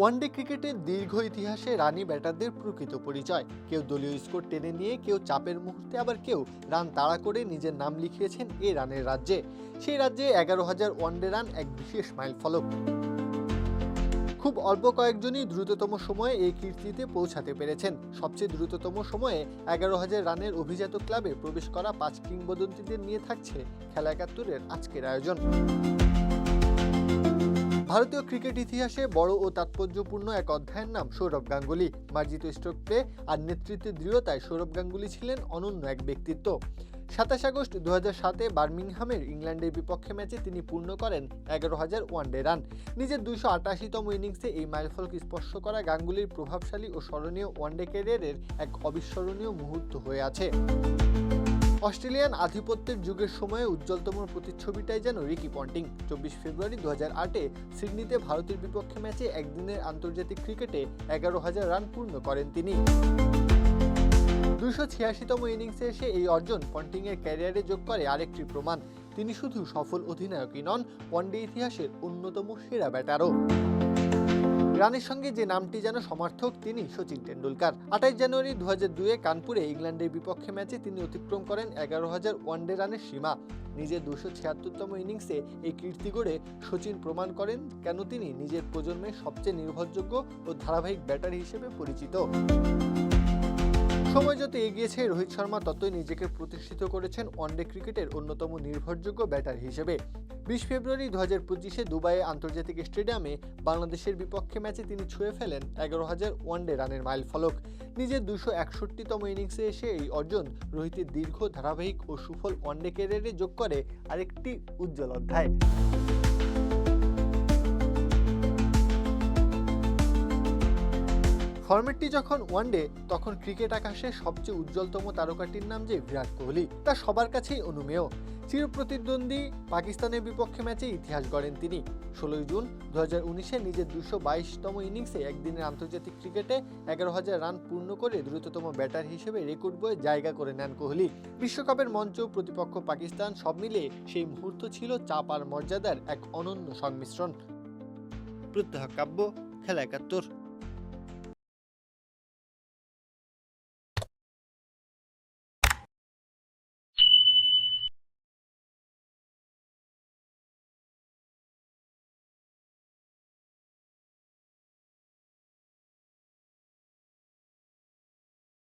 One day ক্রিকেটের দীর্ঘ ইতিহাসে রানি ব্যাটারদের প্রকৃত পরিচয়। কেউ দলীয় স্কোর টেনে নিয়ে, কেউ চাপের মুহূর্তে আবার কেউ রান তাড়া করে নিজের নাম লিখিয়েছেন এই রানের রাজ্যে। সেই রাজ্যে এগারো হাজার ওয়ানডে রান এক বিশেষ মাইল ফলক। খুব অল্প কয়েকজনই দ্রুততম সময়ে এই কীর্তিতে পৌঁছাতে পেরেছেন। সবচেয়ে দ্রুততম সময়ে এগারো হাজার রানের অভিজাত ক্লাবে প্রবেশ করা পাঁচ কিংবদন্তিদের নিয়ে থাকছে খেলা একাত্তরের আজকের আয়োজন। ভারতীয় ক্রিকেট ইতিহাসে বড় ও তাৎপর্যপূর্ণ এক অধ্যায়ের নাম সৌরভ গাঙ্গুলি। মার্জিত স্ট্রোক প্লে আর নেতৃত্বের দৃঢ়তায় সৌরভ গাঙ্গুলি ছিলেন অনন্য এক ব্যক্তিত্ব। সাতাশ আগস্ট দু সাতে বার্মিংহামের ইংল্যান্ডের বিপক্ষে ম্যাচে তিনি পূর্ণ করেন এগারো হাজার ওয়ানডে রান। নিজের দুইশো আটাশিতম ইনিংসে এই মাইলফলক স্পর্শ করা গাঙ্গুলির প্রভাবশালী ও স্মরণীয় ওয়ানডে ক্যারিয়ারের এক অবিস্মরণীয় মুহূর্ত হয়ে আছে। অস্ট্রেলিয়ান আধিপত্যের যুগের সময়ে উজ্জ্বলতম প্রতিচ্ছবিটাই যেন রিকি পন্টিং। চব্বিশ ফেব্রুয়ারি দু হাজার আটে সিডনিতে ভারতের বিপক্ষে ম্যাচে একদিনের আন্তর্জাতিক ক্রিকেটে এগারো হাজার রান পূর্ণ করেন তিনি। দুইশো ছিয়াশিতম ইনিংসে এসে এই অর্জন পন্টিংয়ের ক্যারিয়ারে যোগ করে আরেকটি প্রমাণ। তিনি শুধু সফল অধিনায়কই নন ওয়ানডে ইতিহাসের অন্যতম সেরা ব্যাটারও। রানের সঙ্গে যে নামটি যেন সমর্থক, তিনি সচিন টেন্ডুলকার আঠাইশ জানুয়ারি দু হাজার দুয়ে কানপুরে ইংল্যান্ডের বিপক্ষে ম্যাচে তিনি অতিক্রম করেন এগারো হাজার ওয়ানডে রানের সীমা। নিজের দুশো ছিয়াত্তরতম ইনিংসে এই কীর্তি গড়ে সচিন প্রমাণ করেন কেন তিনি নিজের প্রজন্মের সবচেয়ে নির্ভরযোগ্য ও ধারাবাহিক ব্যাটার হিসেবে পরিচিত। সময় যত এগিয়েছে, রোহিত শর্মা ততই নিজেকে প্রতিষ্ঠিত করেছেন ওয়ানডে ক্রিকেটের অন্যতম নির্ভরযোগ্য ব্যাটার হিসেবে। বিশ ফেব্রুয়ারি দু হাজার পঁচিশে দুবাইয়ে আন্তর্জাতিক স্টেডিয়ামে বাংলাদেশের বিপক্ষে ম্যাচে তিনি ছুঁয়ে ফেলেন এগারো হাজার ওয়ানডে রানের মাইল ফলক। নিজের দুশো একষট্টিতম ইনিংসে এসে এই অর্জন রোহিতের দীর্ঘ, ধারাবাহিক ও সুফল ওয়ানডে ক্যারিয়ারে যোগ করে আরেকটি উজ্জ্বল অধ্যায়। ফরম্যাটটি যখন ওয়ানডে তখন ক্রিকেট আকাশে সবচেয়ে উজ্জ্বলতম তারকাটির নাম যে বিরাট কোহলি, তা সবার কাছেই অনুমেয়। চিরপ্রতিদ্বন্দ্বী পাকিস্তানের বিপক্ষে ম্যাচে ইতিহাস গড়েন তিনি। ষোলোই জুন দু হাজার উনিশে নিজের দুশো বাইশতম ইনিংসে একদিনের আন্তর্জাতিক ক্রিকেটে এগারো হাজার রান পূর্ণ করে দ্রুততম ব্যাটার হিসেবে রেকর্ড বয়ে জায়গা করে নেন কোহলি। বিশ্বকাপের মঞ্চ, প্রতিপক্ষ পাকিস্তান সব মিলে সেই মুহূর্ত ছিল চাপ আর মর্যাদার এক অনন্য সংমিশ্রণ। প্রত্যহ কাব্য, খেলা একাত্তর।